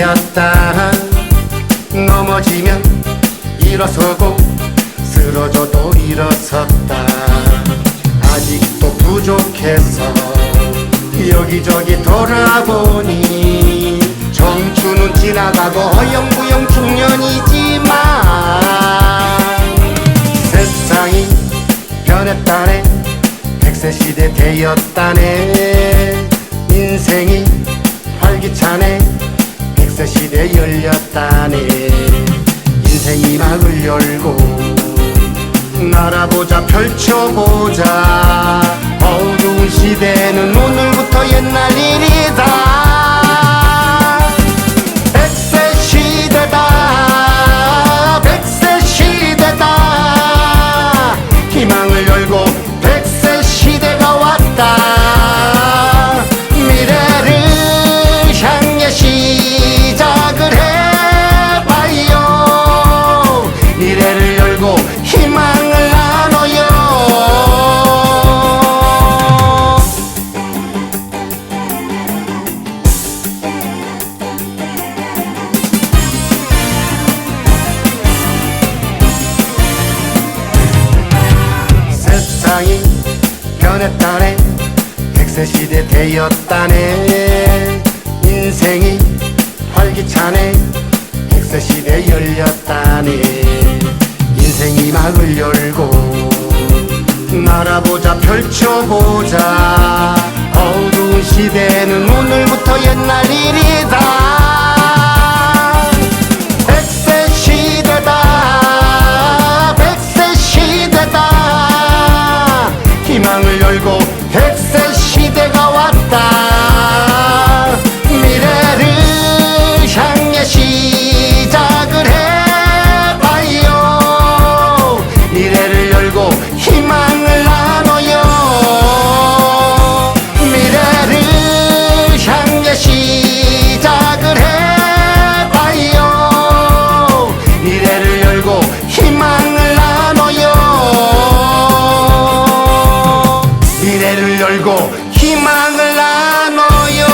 뛰었다. 넘어지면 일어서고 쓰러져도 일어섰다. 아직도 부족해서 여기저기 돌아보니 청춘은 지나가고 허영부영 중년이지만 세상이 변했다네 백세 시대 되었다네. 인생이 활기차네 백세 시대 열렸다네. 인생이 막을 열고 날아보자 펼쳐보자. 어두운 시대는 오늘부터 옛날 일이다. 백세 시대다. 백세 시대다. 희망을 열고 세상이 변했다네. 백세 시대 되었다네. 인생이 활기차네. 백세 시대 열렸다네. 인생이 막을 열고 날아보자 펼쳐보자. 어두운 시대는 오늘부터 옛날 일이다 去过。mang la noyo